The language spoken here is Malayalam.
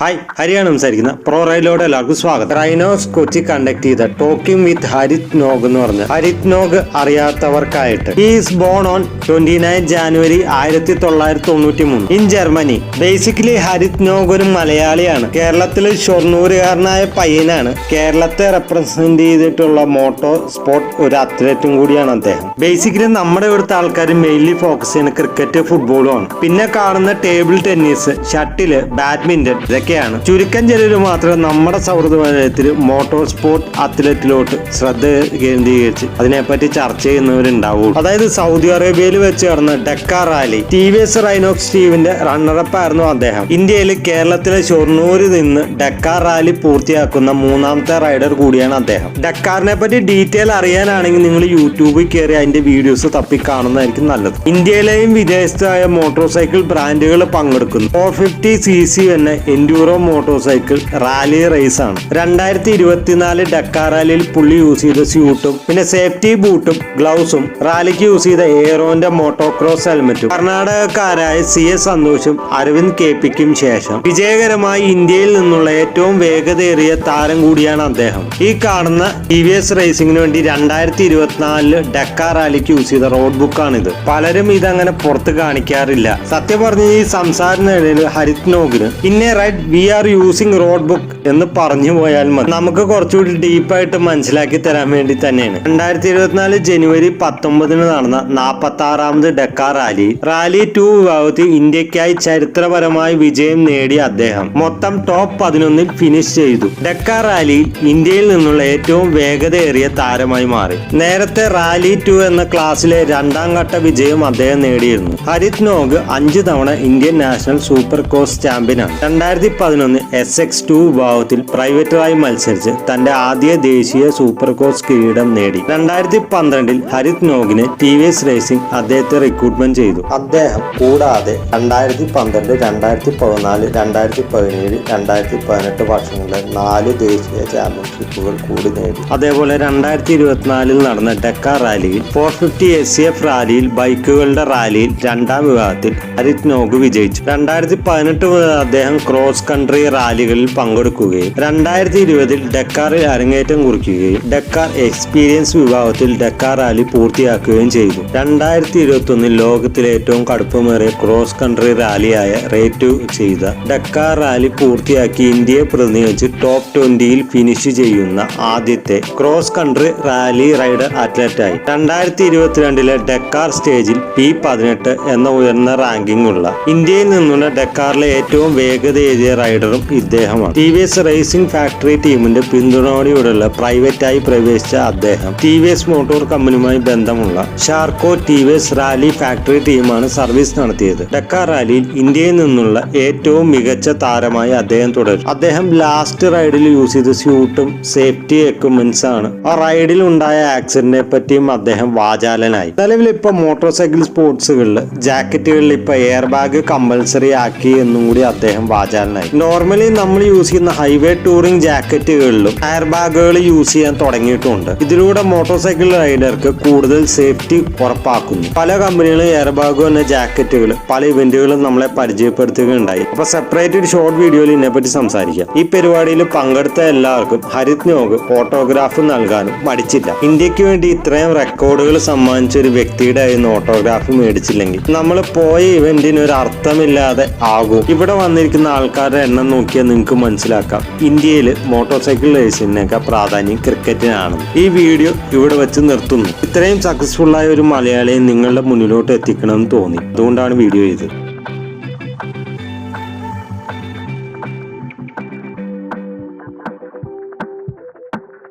hi ഹരിയാണ് സംസാരിക്കുന്ന പ്രോ റൈലോട് എല്ലാവർക്കും സ്വാഗതം. റൈനോസ് കൊച്ചി കണ്ടക്ട് ചെയ്ത ടോക്കിംഗ് വിത്ത് ഹരിത് നോഗ് എന്ന് പറഞ്ഞ Harith Noah അറിയാത്തവർക്കായിട്ട്. Is born on twenty nine January ആയിരത്തി തൊള്ളായിരത്തി തൊണ്ണൂറ്റി മൂന്ന് in Germany basically Harith Noah ഒരു മലയാളിയാണ്. കേരളത്തിലെ ഷൊർണൂരുകാരനായ പയ്യനാണ്. കേരളത്തെ റെപ്രസെന്റ് ചെയ്തിട്ടുള്ള മോട്ടോ സ്പോർട്ട് ഒരു അത്ലറ്റും കൂടിയാണ് അദ്ദേഹം. ബേസിക്കലി നമ്മുടെ ഇവിടുത്തെ ആൾക്കാർ മെയിൻലി ഫോക്കസ് ചെയ്യുന്ന ക്രിക്കറ്റ് ഫുട്ബോളും ആണ്. പിന്നെ കാണുന്ന ടേബിൾ ടെന്നീസ് ഷട്ടിൽ ബാഡ്മിന്റൺ ഇതൊക്കെയാണ്. ചുരുക്കം ചിലർ മാത്രം നമ്മുടെ സൗഹൃദ വലയത്തിൽ മോട്ടോർ സ്പോർട്ട് അത്ലറ്റിലോട്ട് ശ്രദ്ധ കേന്ദ്രീകരിച്ച് അതിനെപ്പറ്റി ചർച്ച ചെയ്യുന്നവരുണ്ടാവുള്ളൂ. അതായത് സൗദി അറേബ്യയിൽ വെച്ച് നടന്ന Dakar rally T V S Rhinox ടീമിന്റെ റണ്ണറപ്പ് ആയിരുന്നു അദ്ദേഹം. ഇന്ത്യയിൽ കേരളത്തിലെ ഷൊർണൂരിൽ നിന്ന് ഡെക്കാർ റാലി പൂർത്തിയാക്കുന്ന മൂന്നാമത്തെ റൈഡർ കൂടിയാണ് അദ്ദേഹം. ഡക്കാറിനെ പറ്റി ഡീറ്റെയിൽ അറിയാനാണെങ്കിൽ നിങ്ങൾ യൂട്യൂബിൽ കയറി അതിന്റെ വീഡിയോസ് തപ്പി കാണുന്നതായിരിക്കും നല്ലത്. ഇന്ത്യയിലെയും വിദേശത്തായ മോട്ടോർ സൈക്കിൾ ബ്രാൻഡുകൾ പങ്കെടുക്കുന്നു. ഫോർ ഫിഫ്റ്റി സി സി എന്ന enduro motor cycle rally race ആണ് രണ്ടായിരത്തി ഇരുപത്തിനാല് ഡക്കാറാലിയിൽ പുള്ളി യൂസ് ചെയ്ത സ്യൂട്ടും പിന്നെ സേഫ്റ്റി ബൂട്ടും ഗ്ലൗസും റാലിക്ക് യൂസ് ചെയ്ത എയറോന്റെ മോട്ടോക്രോസ് ഹെൽമറ്റും കർണാടകക്കാരായ സി എസ് സന്തോഷും അരവിന്ദ് കെ പിക്കും ശേഷം വിജയകരമായി ഇന്ത്യയിൽ നിന്നുള്ള ഏറ്റവും വേഗതയേറിയ താരം കൂടിയാണ് അദ്ദേഹം. ഈ കാണുന്ന ടി വി എസ് റേസിംഗിന് വേണ്ടി രണ്ടായിരത്തി ഇരുപത്തിനാലിൽ ഡക്കാർ റാലിക്ക് യൂസ് ചെയ്ത റോഡ് ബുക്കാണിത് പലരും ഇതങ്ങനെ പുറത്ത് കാണിക്കാറില്ല. സത്യം പറഞ്ഞ ഈ സംസാരത്തിനിടയിൽ ഹരിത് നോഗിന്. ഇന്നേ right we are using road book എന്ന് പറഞ്ഞു പോയാൽ മതി. നമുക്ക് കുറച്ചുകൂടി ഡീപ്പായിട്ട് മനസ്സിലാക്കി തരാൻ വേണ്ടി തന്നെയാണ്. രണ്ടായിരത്തി ഇരുപത്തിനാല് ജനുവരി പത്തൊമ്പതിന് നടന്ന നാൽപ്പത്തി ആറാമത് ഡക്കാർ റാലി. റാലി ടു വിഭാഗത്തിൽ ഇന്ത്യക്കായി ചരിത്രപരമായി വിജയം നേടിയ അദ്ദേഹം മൊത്തം ടോപ്പ് പതിനൊന്നിൽ ഫിനിഷ് ചെയ്തു. ഡക്കാർ റാലിയിൽ ഇന്ത്യയിൽ നിന്നുള്ള ഏറ്റവും വേഗതയേറിയ താരമായി മാറി. നേരത്തെ റാലി ടു എന്ന ക്ലാസ്സിലെ രണ്ടാം ഘട്ട വിജയം അദ്ദേഹം നേടിയിരുന്നു. ഹരിത് നോഗ് അഞ്ച് തവണ ഇന്ത്യൻ നാഷണൽ സൂപ്പർ കോസ് ചാമ്പ്യനാണ്. രണ്ടായിരത്തി പതിനൊന്ന് എസ് എക്സ് ടു വിഭാഗത്തിൽ പ്രൈവറ്റായി മത്സരിച്ച് തന്റെ ആദ്യ ദേശീയ സൂപ്പർ കോസ് കിരീടം നേടി. രണ്ടായിരത്തി പന്ത്രണ്ടിൽ ഹരിത് നോഗിനെ ടി വി എസ് റേസിംഗ് അദ്ദേഹത്തെ റിക്രൂട്ട്മെന്റ് ചെയ്തു. അദ്ദേഹം കൂടാതെ രണ്ടായിരത്തി പന്ത്രണ്ട് രണ്ടായിരത്തി പതിനാല് രണ്ടായിരത്തി പതിനേഴ് രണ്ടായിരത്തി പതിനെട്ട് വർഷങ്ങളിലെ നാല് ദേശീയ ചാമ്പ്യൻഷിപ്പുകൾ കൂടി നേടി. അതേപോലെ രണ്ടായിരത്തി ഇരുപത്തിനാലിൽ നടന്ന ഡക്ക റാലിയിൽ four fifty S C F റാലിയിൽ ബൈക്കുകളുടെ റാലിയിൽ രണ്ടാം വിഭാഗത്തിൽ ഹരിത് നോഗ് വിജയിച്ചു. രണ്ടായിരത്തി പതിനെട്ട് മുതൽ അദ്ദേഹം ക്രോസ് കൺട്രി റാലികളിൽ പങ്കെടുക്കുകയും രണ്ടായിരത്തി ഇരുപതിൽ ഡക്കാറിൽ അരങ്ങേറ്റം കുറിക്കുകയും ഡക്കാർ എക്സ്പീരിയൻസ് വിഭാഗത്തിൽ ഡക്കാർ റാലി പൂർത്തിയാക്കുകയും ചെയ്തു. രണ്ടായിരത്തി ഇരുപത്തി ലോകത്തിലെ ഏറ്റവും കടുപ്പമേറിയ ക്രോസ് കൺട്രി റാലിയായ റേറ്റു ചെയ്ത ഡക്കാർ റാലി പൂർത്തിയാക്കി ഇന്ത്യയെ പ്രതിനിധിച്ച് ടോപ്പ് ട്വന്റിയിൽ ഫിനിഷ് ചെയ്യുന്ന ആദ്യത്തെ ക്രോസ് കൺട്രി റാലി റൈഡർ അത്ലറ്റായി. രണ്ടായിരത്തി ഇരുപത്തിരണ്ടിലെ ഡക്കാർ സ്റ്റേജിൽ പി പതിനെട്ട് എന്ന ഉയർന്ന റാങ്കിംഗ് ഉള്ള ഇന്ത്യയിൽ നിന്നുള്ള ഡക്കാറിലെ ഏറ്റവും വേഗതയേറിയ റൈഡറും ഇദ്ദേഹമാണ്. T V S racing factory ടീമിന്റെ പിന്തുണയോടെയുള്ള പ്രൈവറ്റായി പ്രവേശിച്ച അദ്ദേഹം ടി വി എസ് മോട്ടോർ കമ്പനിയുമായി ബന്ധമുള്ള Sherco T V S rally factory ടീമാണ് സർവീസ് നടത്തിയത്. ഡക്കാർ റാലിയിൽ ഇന്ത്യയിൽ നിന്നുള്ള ഏറ്റവും മികച്ച താരമായി അദ്ദേഹം തുടരും. അദ്ദേഹം ലാസ്റ്റ് റൈഡിൽ യൂസ് ചെയ്ത സ്യൂട്ടും സേഫ്റ്റി എക്യുപ്മെന്റ്സ് ആണ്. ആ റൈഡിൽ ഉണ്ടായ ആക്സിഡന്റിനെ പറ്റിയും അദ്ദേഹം വാചാലനായി. നിലവിൽ ഇപ്പൊ മോട്ടോർ സൈക്കിൾ സ്പോർട്സുകളിൽ ജാക്കറ്റുകളിൽ ഇപ്പൊ എയർ ബാഗ് കമ്പൽസറി ആക്കി എന്നും കൂടി അദ്ദേഹം വാചാലനായി. നോർമലി നമ്മൾ യൂസ് ചെയ്യുന്ന ഹൈവേ ടൂറിംഗ് ജാക്കറ്റുകളിലും എയർ ബാഗുകൾ യൂസ് ചെയ്യാൻ തുടങ്ങിയിട്ടുണ്ട്. ഇതിലൂടെ മോട്ടോർ സൈക്കിൾ റൈഡർക്ക് കൂടുതൽ സേഫ്റ്റി ഉറപ്പാക്കുന്നു. പല കമ്പനികളും എയർ ബാഗ് എന്ന ജാക്കറ്റുകൾ പല ഇവന്റുകളും നമ്മളെ പരിചയപ്പെടുത്തുകയുണ്ടായി. അപ്പൊ സെപ്പറേറ്റ് ഒരു ഷോർട്ട് വീഡിയോയിൽ ഇതിനെപ്പറ്റി സംസാരിക്കാം. ഈ പരിപാടിയിൽ പങ്കെടുത്ത എല്ലാവർക്കും ഹരിത് നോഗ് ഫോട്ടോഗ്രാഫ് നൽകാനും മടിച്ചില്ല. ഇന്ത്യയ്ക്ക് വേണ്ടി ഇത്രയും റെക്കോർഡുകൾ സമ്മാനിച്ച ഒരു വ്യക്തിയുടെ കയ്യിൽ ഓട്ടോഗ്രാഫ് മേടിച്ചില്ലെങ്കിൽ നമ്മൾ പോയ ഇവന്റിന് ഒരു അർത്ഥമില്ലാതെ ആകും. ഇവിടെ വന്നിരിക്കുന്ന ആൾക്കാരുടെ എണ്ണം നോക്കിയാൽ നിങ്ങൾക്ക് മനസ്സിലാക്കാം. ഇന്ത്യയിൽ മോട്ടോർ സൈക്കിൾ റേസിനൊക്കെ പ്രാധാന്യം ക്രിക്കറ്റിനാണ്. ഈ വീഡിയോ ഇവിടെ വെച്ച് നിർത്തുന്നു. ഇത്രയും സക്സസ്ഫുള്ളായ ഒരു മലയാളിയെ നിങ്ങളുടെ മുന്നിലോട്ട് എത്തിക്കണം എന്ന് തോന്നി. അതുകൊണ്ടാണ് വീഡിയോ ചെയ്തത്